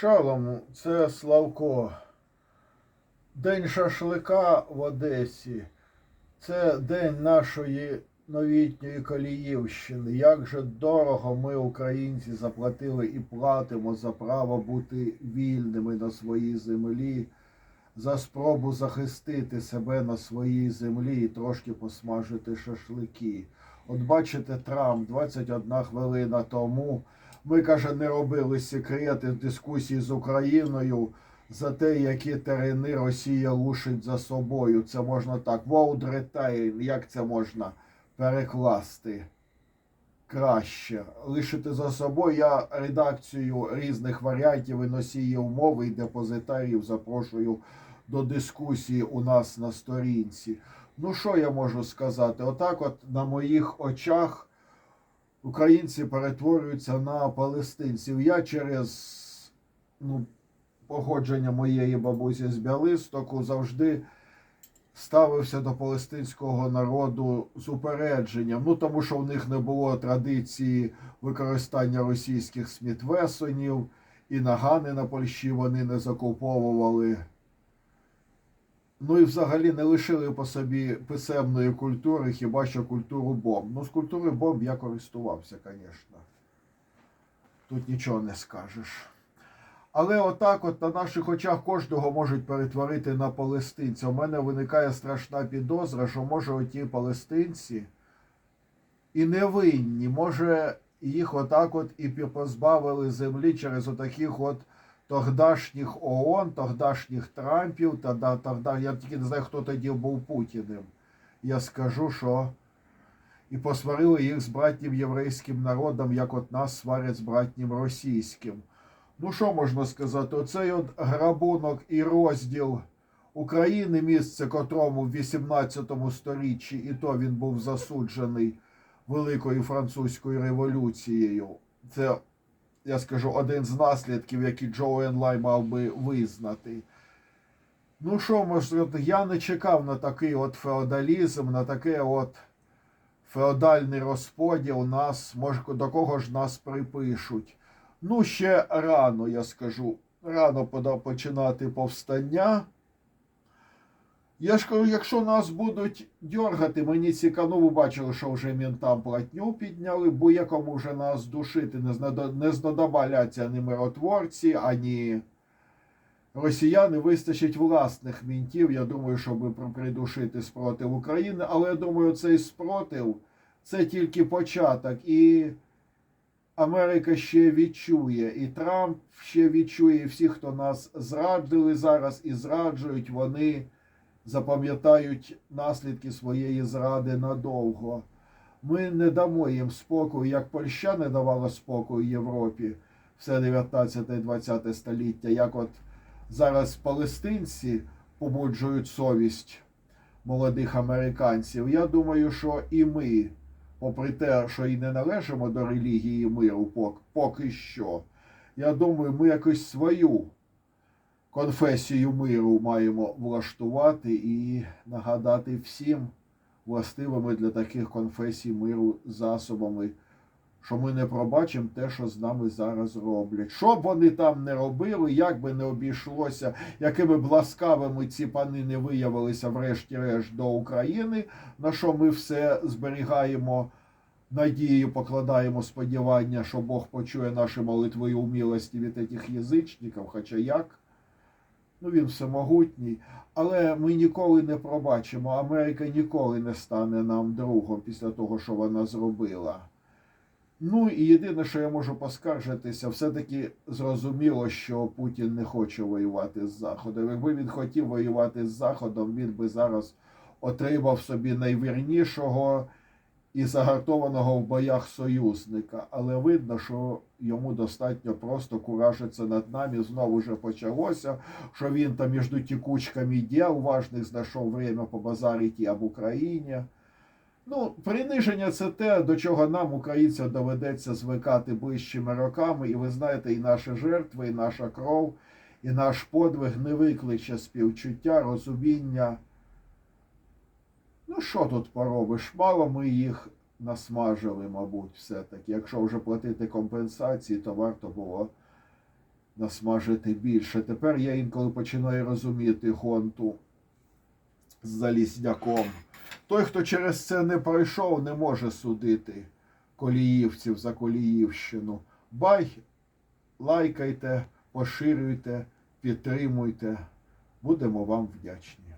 Шалом, це Славко. День шашлика в Одесі. Це день нашої новітньої Коліївщини. Як же дорого ми, українці, заплатили і платимо за право бути вільними на своїй землі, за спробу захистити себе на своїй землі і трошки посмажити шашлики. От бачите, Трамп 21 хвилина тому. Ми, каже, не робили секрети дискусії з Україною за те, які терени Росія лушить за собою. Це можна так. World Retail, як це можна перекласти краще? Лишити за собою. Я редакцію різних варіантів і носіїв мови і депозитарів запрошую до дискусії у нас на сторінці. Ну, що я можу сказати? Отак, от на моїх очах українці перетворюються на палестинців. Я через ну, походження моєї бабусі з Бялистоку завжди ставився до палестинського народу з упередженням. Ну тому що в них не було традиції використання російських смітвесонів, і нагани на Польщі вони не закуповували. Ну і взагалі не лишили по собі писемної культури, хіба що культуру бомб. Ну, з культури бомб я користувався, звісно. Тут нічого не скажеш. Але отак, от на наших очах кожного можуть перетворити на палестинця. У мене виникає страшна підозра, що може оті палестинці і невинні, може їх отак от і позбавили землі через отаких от тогдашніх ООН, тогдашніх Трампів, тоді, тоді, я тільки не знаю, хто тоді був Путіним. Я скажу, що і посварили їх з братнім єврейським народом, як от нас сварять з братнім російським. Ну, що можна сказати? Оцей от грабунок і розділ України, місце котрому в 18 сторіччі, і то він був засуджений Великою французькою революцією. Це я скажу, один з наслідків, які Джо Енлай мав би визнати. Ну що може, я не чекав на такий от феодалізм, на такий от феодальний розподіл нас, може, до кого ж нас припишуть. Ну, ще рано, я скажу, рано починати повстання. Я ж кажу, якщо нас будуть дьоргати, мені цікаво, ви бачили, що вже мінтам платню підняли, бо якому вже нас душити не, знадо, не знадобаляться ані миротворці, ані росіяни вистачить власних мінтів. Я думаю, щоб придушити спротив України. Але я думаю, цей спротив це тільки початок. І Америка ще відчує, і Трамп ще відчує, і всі, хто нас зрадили зараз і зраджують, вони запам'ятають наслідки своєї зради надовго. Ми не дамо їм спокою, як Польща не давала спокою Європі все 19-20 століття, як от зараз палестинці побуджують совість молодих американців. Я думаю, що і ми, попри те, що і не належимо до релігії миру, поки що, я думаю, ми якось свою конфесію миру маємо влаштувати і нагадати всім властивими для таких конфесій миру засобами, що ми не пробачимо те, що з нами зараз роблять. Що б вони там не робили, як би не обійшлося, якими б ласкавими ці пани не виявилися, врешті-решт, до України, на що ми все зберігаємо. Надію покладаємо сподівання, що Бог почує наші молитви і умілості від цих язичників, хоча як. Ну, він всемогутній, але ми ніколи не пробачимо. Америка ніколи не стане нам другом після того, що вона зробила. Ну і єдине, що я можу поскаржитися, все-таки зрозуміло, що Путін не хоче воювати з Заходом. Якби він хотів воювати з Заходом, він би зараз отримав собі найвірнішого і загартованого в боях союзника. Але видно, що йому достатньо просто куражиться над нами. Знову вже почалося, що він там між тікучками діл важних знайшов время побазарити об Україні. Ну, приниження це те, до чого нам, українцям, доведеться звикати ближчими роками. І ви знаєте, і наші жертви, і наша кров, і наш подвиг не викличе співчуття, розуміння. Ну, що тут поробиш? Мало ми їх насмажили, мабуть, все-таки. Якщо вже платити компенсації, то варто було насмажити більше. Тепер я інколи починаю розуміти гонту з залізняком. Той, хто через це не пройшов, не може судити коліївців за коліївщину. Бай, лайкайте, поширюйте, підтримуйте. Будемо вам вдячні.